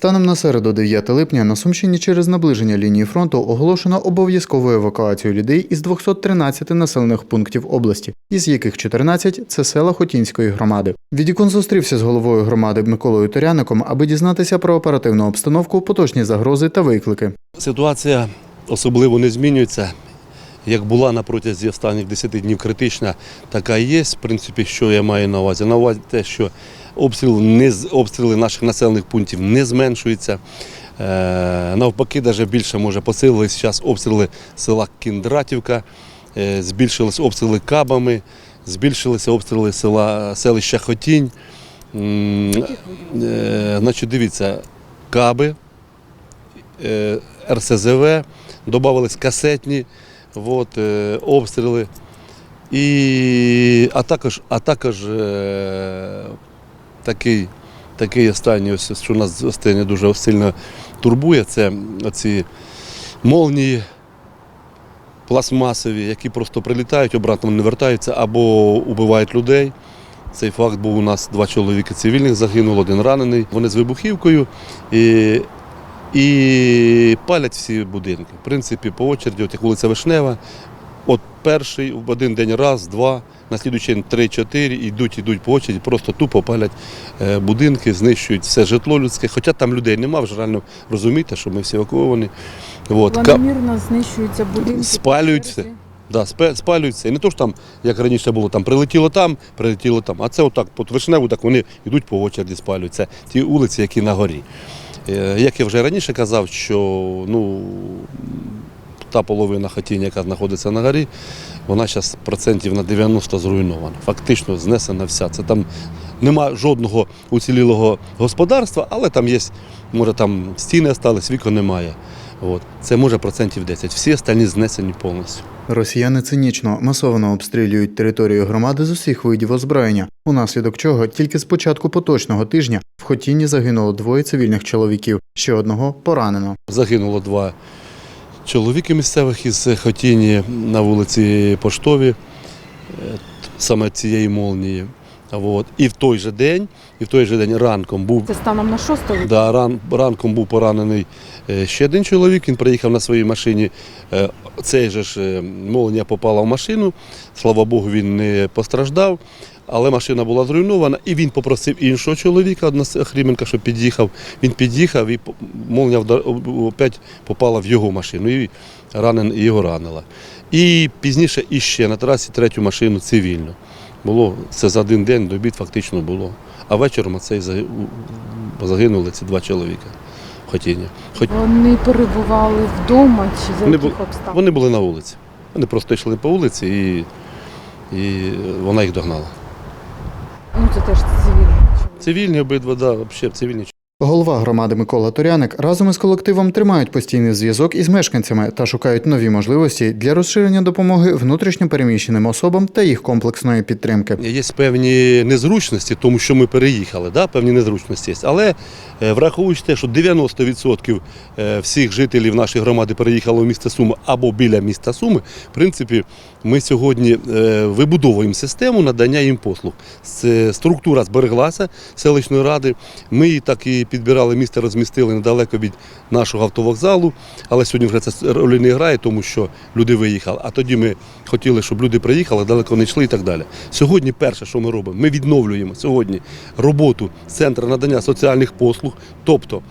Станом на середу 9 липня на Сумщині через наближення лінії фронту оголошено обов'язкову евакуацію людей із 213 населених пунктів області, із яких 14 – це села Хотінської громади. Відікон зустрівся з головою громади Миколою Торяником, аби дізнатися про оперативну обстановку, поточні загрози та виклики. Ситуація особливо не змінюється. Як була на протязі останніх 10 днів критична, така і є. В принципі, що я маю на увазі? На увазі те, що обстріл не, обстріли наших населених пунктів не зменшуються. Е, навпаки, навіть більше може посилились зараз обстріли села Кіндратівка, е, збільшились обстріли кабами, збільшилися обстріли села, селища Хотінь. Е, значить, дивіться, каби, РСЗВ, додавались касетні от, обстріли. І, а також, а також такий, такий останній, ось, що нас останнє дуже сильно турбує, це оці молнії пластмасові, які просто прилітають, обратно не вертаються або убивають людей. Цей факт був у нас два чоловіки цивільних загинуло, один ранений. Вони з вибухівкою і, і палять всі будинки. В принципі, по очереді, от як вулиця Вишнева, перший в один день раз, два, на слідуючий день три-чотири, йдуть, йдуть по очереді, просто тупо палять е, будинки, знищують все житло людське. Хоча там людей нема, вже реально розумієте, що ми всі евакуовані. От. Планомірно знищуються будинки. Спалюють все. Да, спалюються. І не то, що там, як раніше було, там прилетіло там, прилетіло там. А це отак, по вишневу, так вони йдуть по очереді, спалюються. Ті вулиці, які на горі. Е, Як я вже раніше казав, що ну, та половина хатінь, яка знаходиться на горі, вона зараз процентів на 90 зруйнована. Фактично знесена вся. Це там нема жодного уцілілого господарства, але там є, може там стіни остались, вікон немає. От. Це може процентів 10. Всі остальні знесені повністю. Росіяни цинічно масово обстрілюють територію громади з усіх видів озброєння, унаслідок чого тільки з початку поточного тижня в Хотіні загинуло двоє цивільних чоловіків, ще одного поранено. Загинуло два чоловіки місцевих із Хотіні на вулиці Поштові, е, саме цієї молнії. От. І в той же день, і в той же день ранком був Це станом на 6. Да, ран, ранком був поранений е, ще один чоловік. Він приїхав на своїй машині. Е, Цей же ж е, молнія попала в машину. Слава Богу, він не постраждав. Але машина була зруйнована, і він попросив іншого чоловіка, однохріменка, щоб під'їхав. Він під'їхав і молнія опять попала в його машину. І ранен, і його ранила. І пізніше іще на трасі третю машину цивільну. Було це за один день до обід фактично було. А вечором оцей загинули ці два чоловіка в Хотіні. Хоч Вони перебували вдома чи за Вони яких бу- обставин? вони були на вулиці. Вони просто йшли по вулиці і, і вона їх догнала. Ну це теж цивільні. Цивільні обидва, да, взагалі цивільні. Голова громади Микола Торяник разом із колективом тримають постійний зв'язок із мешканцями та шукають нові можливості для розширення допомоги внутрішньо переміщеним особам та їх комплексної підтримки. Є певні незручності, тому що ми переїхали, да, певні незручності є. Але е, враховуючи те, що 90% е, всіх жителів нашої громади переїхало в місто Суми або біля міста Суми, в принципі, ми сьогодні е, вибудовуємо систему надання їм послуг. Структура збереглася селищної ради. Ми її так і підбирали місце, розмістили недалеко від нашого автовокзалу. Але сьогодні вже це ролі не грає, тому що люди виїхали. А тоді ми хотіли, щоб люди приїхали, далеко не йшли і так далі. Сьогодні перше, що ми робимо, ми відновлюємо сьогодні роботу центру надання соціальних послуг. Тобто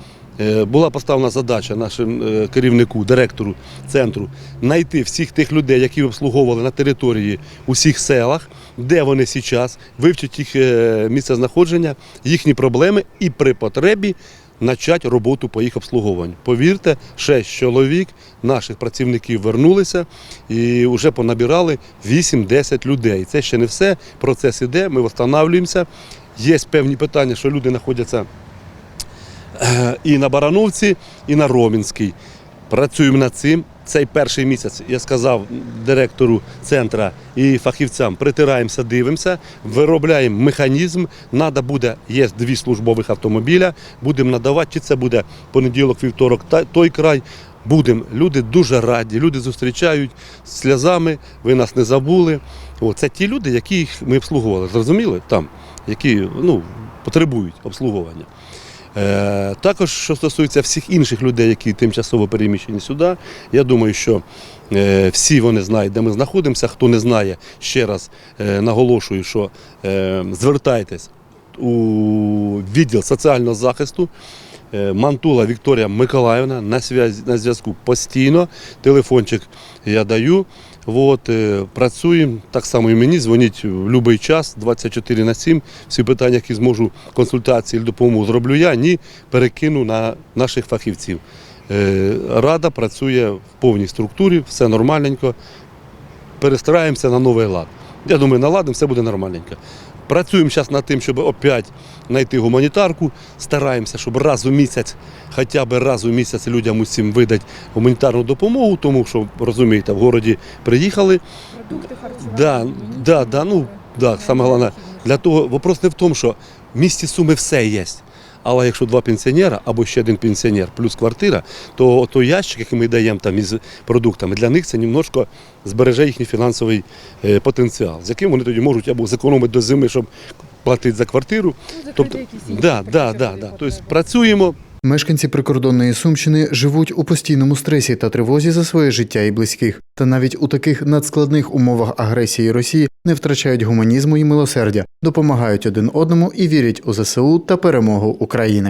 була поставлена задача нашому е, керівнику, директору центру знайти всіх тих людей, які обслуговували на території усіх селах, де вони зараз, вивчити їх е, місце знаходження, їхні проблеми і при потребі почати роботу по їх обслуговуванню. Повірте, 6 чоловік наших працівників вернулися і вже понабирали 8-10 людей. Це ще не все. Процес іде, ми встановлюємося. Є певні питання, що люди знаходяться е, і на Барановці, і на Ромінській. Працюємо над цим. Цей перший місяць я сказав директору центра і фахівцям, притираємося, дивимося, виробляємо механізм. Надо буде, є дві службових автомобіля, будемо надавати, чи це буде понеділок, вівторок, та- той край. Будемо. Люди дуже раді, люди зустрічають сльозами, ви нас не забули. О, це ті люди, яких ми обслуговували, зрозуміли? Там, які ну, потребують обслуговування. Е, Також, що стосується всіх інших людей, які тимчасово переміщені сюди, я думаю, що е, всі вони знають, де ми знаходимося. Хто не знає, ще раз е, наголошую, що звертайтесь у відділ соціального захисту. Мантула Вікторія Миколаївна на зв'язку постійно. Телефончик я даю. От, е, працюємо так само і мені. Дзвоніть в будь-який час, 24 на 7. Всі питання, які зможу консультації допомогу зроблю я, ні, перекину на наших фахівців. Е, Рада працює в повній структурі, все нормальненько. Перестараємося на новий лад. Я думаю, наладимо, все буде нормальненько. Працюємо зараз над тим, щоб опять знайти гуманітарку. Стараємося, щоб раз у місяць, хоча б раз у місяць людям усім видати гуманітарну допомогу, тому що, розумієте, в городі приїхали. Продукти. Да, да, да, ну, да, саме головне. Для того вопрос не в тому, що в місті Суми все є. Але якщо два пенсіонера або ще один пенсіонер плюс квартира, то той ящик, який ми даємо там із продуктами, для них це немножко збереже їхній фінансовий е, потенціал, з яким вони тоді можуть або зекономити до зими, щоб платити за квартиру. Тобто, да, да, да, да. Тобто працюємо, Мешканці прикордонної Сумщини живуть у постійному стресі та тривозі за своє життя і близьких. Та навіть у таких надскладних умовах агресії Росії не втрачають гуманізму і милосердя, допомагають один одному і вірять у ЗСУ та перемогу України.